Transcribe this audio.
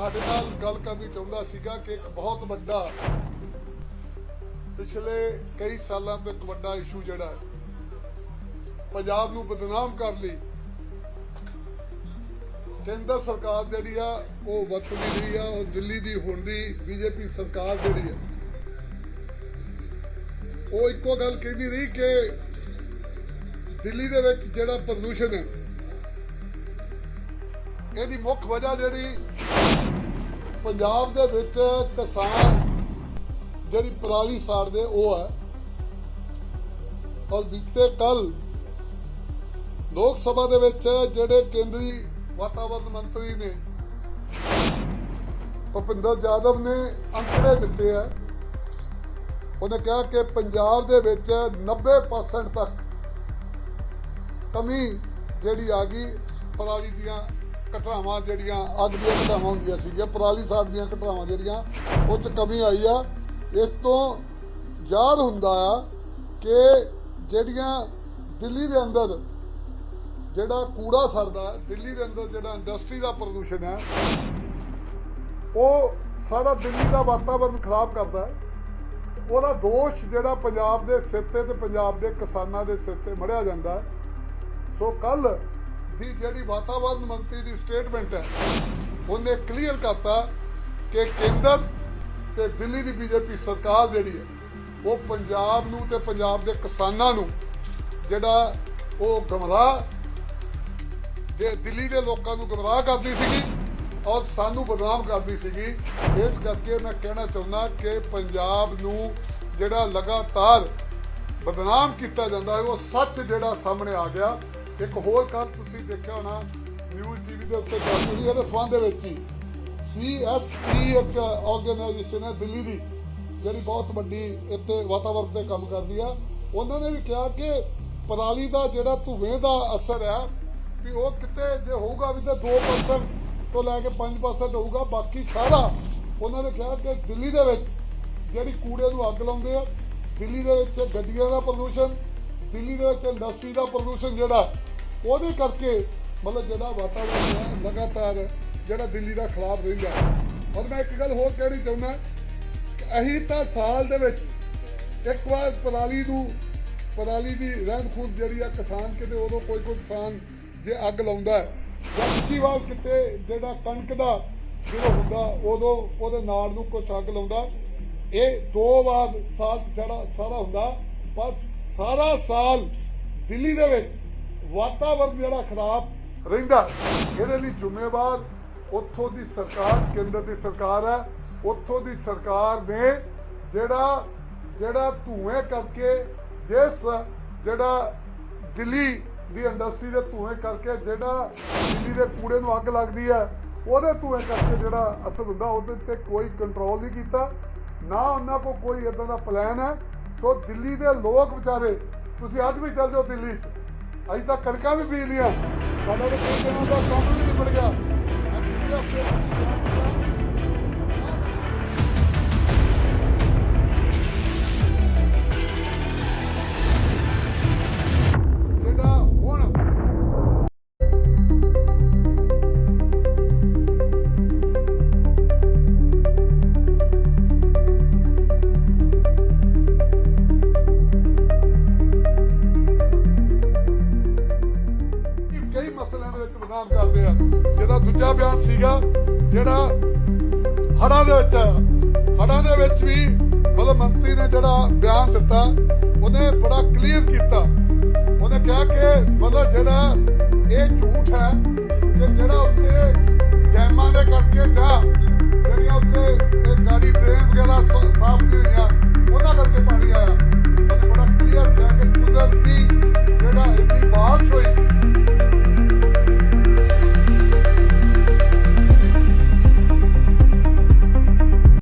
ਤੁਹਾਡੇ ਨਾਲ ਗੱਲ ਕਰਨੀ ਚਾਹੁੰਦਾ ਸੀਗਾ ਕਿ ਇੱਕ ਬਹੁਤ ਵੱਡਾ ਪਿਛਲੇ ਕਈ ਸਾਲਾਂ ਤੋਂ ਇੱਕ ਵੱਡਾ ਇਸ਼ੂ ਜਿਹੜਾ ਪੰਜਾਬ ਨੂੰ ਬਦਨਾਮ ਕਰ ਲਈ ਕੇਂਦਰ ਸਰਕਾਰ ਜਿਹੜੀ ਆ, ਉਹ ਵਰਤਦੀ ਰਹੀ ਆ, ਉਹ ਦਿੱਲੀ ਦੀ, ਹੁਣ ਦੀ ਬੀਜੇਪੀ ਸਰਕਾਰ ਜਿਹੜੀ ਆ, ਉਹ ਇੱਕੋ ਗੱਲ ਕਹਿੰਦੀ ਰਹੀ ਕਿ ਦਿੱਲੀ ਦੇ ਵਿੱਚ ਜਿਹੜਾ ਪ੍ਰਦੂਸ਼ਣ ਹੈ, ਇਹਦੀ ਮੁੱਖ ਵਜ੍ਹਾ ਜਿਹੜੀ ਪੰਜਾਬ ਦੇ ਵਿੱਚ ਕਿਸਾਨ ਜਿਹੜੀ ਪਰਾਲੀ ਸਾੜਦੇ, ਉਹ ਹੈ। ਔਰ ਬੀਤੇ ਕੱਲ ਲੋਕ ਸਭਾ ਦੇ ਵਿੱਚ ਜਿਹੜੇ ਕੇਂਦਰੀ ਵਾਤਾਵਰਣ ਮੰਤਰੀ ਨੇ, ਭੁਪਿੰਦਰ ਯਾਦਵ ਨੇ ਅੰਕੜੇ ਦਿੱਤੇ ਆ। ਉਹਨੇ ਕਿਹਾ ਕਿ ਪੰਜਾਬ ਦੇ ਵਿੱਚ 90% ਤੱਕ ਕਮੀ ਜਿਹੜੀ ਆ ਗਈ ਪਰਾਲੀ ਦੀਆਂ ਘਟਨਾਵਾਂ ਜਿਹੜੀਆਂ ਅੱਗ ਦੀਆਂ ਘਟਨਾਵਾਂ ਹੁੰਦੀਆਂ ਸੀਗੀਆਂ, ਪਰਾਲੀ ਸਾੜ ਦੀਆਂ ਘਟਨਾਵਾਂ ਜਿਹੜੀਆਂ, ਉਹ ਚ ਕਮੀ ਆਈ ਆ। ਇਸ ਤੋਂ ਯਾਦ ਹੁੰਦਾ ਆ ਕਿ ਜਿਹੜੀਆਂ ਦਿੱਲੀ ਦੇ ਅੰਦਰ ਜਿਹੜਾ ਕੂੜਾ ਸਰਦਾ ਦਿੱਲੀ ਦੇ ਅੰਦਰ ਜਿਹੜਾ ਇੰਡਸਟਰੀ ਦਾ ਪ੍ਰਦੂਸ਼ਣ ਹੈ, ਉਹ ਸਾਰਾ ਦਿੱਲੀ ਦਾ ਵਾਤਾਵਰਣ ਖਰਾਬ ਕਰਦਾ ਹੈ। ਉਹਦਾ ਦੋਸ਼ ਜਿਹੜਾ ਪੰਜਾਬ ਦੇ ਸਿਰ ਤੇ ਤੇ ਪੰਜਾਬ ਦੇ ਕਿਸਾਨਾਂ ਦੇ ਸਿਰ ਤੇ ਮੜਿਆ ਜਾਂਦਾ ਸੋ ਕੱਲ ਦੀ ਜਿਹੜੀ ਵਾਤਾਵਰਣ ਮੰਤਰੀ ਦੀ ਸਟੇਟਮੈਂਟ ਹੈ, ਉਹਨੇ ਕਲੀਅਰ ਕਰਤਾ ਕਿ ਕੇਂਦਰ ਤੇ ਦਿੱਲੀ ਦੀ ਬੀਜੇਪੀ ਸਰਕਾਰ ਜਿਹੜੀ ਹੈ, ਉਹ ਪੰਜਾਬ ਨੂੰ ਤੇ ਪੰਜਾਬ ਦੇ ਕਿਸਾਨਾਂ ਨੂੰ ਜਿਹੜਾ ਉਹ ਗਮਰਾਹ ਦੇ ਦਿੱਲੀ ਦੇ ਲੋਕਾਂ ਨੂੰ ਗਮਰਾਹ ਕਰਦੀ ਸੀਗੀ ਔਰ ਸਾਨੂੰ ਬਦਨਾਮ ਕਰਦੀ ਸੀਗੀ। ਇਸ ਕਰਕੇ ਮੈਂ ਕਹਿਣਾ ਚਾਹੁੰਦਾ ਕਿ ਪੰਜਾਬ ਨੂੰ ਜਿਹੜਾ ਲਗਾਤਾਰ ਬਦਨਾਮ ਕੀਤਾ ਜਾਂਦਾ ਹੈ, ਉਹ ਸੱਚ ਜਿਹੜਾ ਸਾਹਮਣੇ ਆ ਗਿਆ। ਇੱਕ ਹੋਰ ਕੱਲ ਤੁਸੀਂ ਦੇਖਿਆ ਹੋਣਾ ਨਿਊਜ਼ ਟੀਵੀ ਦੇ ਉੱਤੇ ਚੱਲ ਰਹੀ ਇਹਦੇ ਸੰਬੰਧ ਦੇ ਵਿੱਚ ਹੀ ਸੀਐਸਪੀ ਇੱਕ ਆਰਗੇਨਾਈਜੇਸ਼ਨ ਹੈ ਦਿੱਲੀ ਦੀ, ਜਿਹੜੀ ਬਹੁਤ ਵੱਡੀ ਇੱਥੇ ਵਾਤਾਵਰਣ ਤੇ ਕੰਮ ਕਰਦੀ ਆ। ਉਹਨਾਂ ਨੇ ਵੀ ਕਿਹਾ ਕਿ ਪਰਾਲੀ ਦਾ ਜਿਹੜਾ ਧੂਏ ਦਾ ਅਸਰ ਹੈ, ਵੀ ਉਹ ਕਿਤੇ ਜੇ ਹੋਊਗਾ ਵੀ ਤਾਂ 2% ਤੋਂ ਲੈ ਕੇ 5% ਹੋਊਗਾ, ਬਾਕੀ ਸਾਰਾ ਉਹਨਾਂ ਨੇ ਕਿਹਾ ਕਿ ਦਿੱਲੀ ਦੇ ਵਿੱਚ ਜਿਹੜੀ ਕੂੜੇ ਨੂੰ ਅੱਗ ਲਾਉਂਦੇ ਆ, ਦਿੱਲੀ ਦੇ ਵਿੱਚ ਗੱਡੀਆਂ ਦਾ ਪ੍ਰਦੂਸ਼ਣ, ਦਿੱਲੀ ਦੇ ਵਿੱਚ ਇੰਡਸਟਰੀ ਦਾ ਪ੍ਰਦੂਸ਼ਣ ਜਿਹੜਾ ਉਹਦੇ ਕਰਕੇ ਮਤਲਬ ਜਿਹੜਾ ਵਾਤਾਵਰਣ ਹੈ ਲਗਾਤਾਰ ਜਿਹੜਾ ਦਿੱਲੀ ਦਾ ਖਿਲਾਫ ਰਹਿੰਦਾ ਔਰ ਮੈਂ ਇੱਕ ਗੱਲ ਹੋਰ ਕਹਿਣੀ ਚਾਹੁੰਦਾ ਕਿ ਅਸੀਂ ਤਾਂ ਸਾਲ ਦੇ ਵਿੱਚ ਇੱਕ ਵਾਰ ਪਰਾਲੀ ਨੂੰ, ਪਰਾਲੀ ਦੀ ਰਹਿਣ ਖੂੰਦ ਜਿਹੜੀ ਆ ਕਿਸਾਨ ਕਿਤੇ ਉਦੋਂ ਕੋਈ ਕੋਈ ਕਿਸਾਨ ਜੇ ਅੱਗ ਲਾਉਂਦਾ ਜਾਂ ਦੂਜੀ ਵਾਰ ਕਿਤੇ ਜਿਹੜਾ ਕਣਕ ਦਾ ਜਿਹੜਾ ਹੁੰਦਾ ਉਦੋਂ ਉਹਦੇ ਨਾਲ ਨੂੰ ਕੁਛ ਅੱਗ ਲਾਉਂਦਾ, ਇਹ ਦੋ ਵਾਰ ਸਾਲ ਜਿਹੜਾ ਸਾਰਾ ਹੁੰਦਾ ਬਸ ਸਾਰਾ ਸਾਲ ਦਿੱਲੀ ਦੇ ਵਿੱਚ ਵਾਤਾਵਰਨ ਜਿਹੜਾ ਖਰਾਬ ਰਹਿੰਦਾ ਇਹਦੇ ਲਈ ਜ਼ਿੰਮੇਵਾਰ ਉੱਥੋਂ ਦੀ ਸਰਕਾਰ, ਕੇਂਦਰ ਦੀ ਸਰਕਾਰ ਹੈ। ਉੱਥੋਂ ਦੀ ਸਰਕਾਰ ਨੇ ਜਿਹੜਾ ਜਿਹੜਾ ਧੂਏ ਕਰਕੇ ਜਿਸ ਜਿਹੜਾ ਦਿੱਲੀ ਦੀ ਇੰਡਸਟਰੀ ਦੇ ਧੂਏ ਕਰਕੇ ਜਿਹੜਾ ਦਿੱਲੀ ਦੇ ਕੂੜੇ ਨੂੰ ਅੱਗ ਲੱਗਦੀ ਹੈ, ਉਹਦੇ ਧੂਏ ਕਰਕੇ ਜਿਹੜਾ ਅਸਰ ਹੁੰਦਾ, ਉਹਦੇ ਤੇ ਕੋਈ ਕੰਟਰੋਲ ਨਹੀਂ ਕੀਤਾ। ਨਾ ਉਹਨਾਂ ਕੋ ਕੋਈ ਇਦਾਂ ਦਾ ਪਲਾਨ ਹੈ। ਸੋ ਦਿੱਲੀ ਦੇ ਲੋਕ ਵਿਚਾਰੇ, ਤੁਸੀਂ ਅੱਜ ਵੀ ਚੱਲ ਜਾਓ ਦਿੱਲੀ 'ਚ। ਅਸੀਂ ਤਾਂ ਕਣਕਾਂ ਵੀ ਬੀਜ ਲੀਆਂ ਸਾਡਾ ਤਾਂ ਕਈ ਦਿਨਾਂ ਦਾ ਕੰਮ ਵੀ ਨਿਬੜ ਗਿਆ। ਜਿਹਦਾ ਬਿਆਨ ਸੀਗਾ, ਜਿਹੜਾ ਹੜਾਂ ਦੇ ਵਿੱਚ ਹੜਾਂ ਦੇ ਵਿੱਚ ਵੀ ਮਤਲਬ ਮੰਤਰੀ ਨੇ ਜਿਹੜਾ ਬਿਆਨ ਦਿੱਤਾ, ਉਹਨੇ ਬੜਾ ਕਲੀਅਰ ਕੀਤਾ। ਉਹਨੇ ਕਿਹਾ ਕਿ ਮਤਲਬ ਜਿਹੜਾ ਇਹ ਝੂਠ ਹੈ, ਕਿ ਜਿਹੜਾ ਉੱਥੇ ਡੈਮਾਂ ਦੇ ਕਰਕੇ ਜਾਂ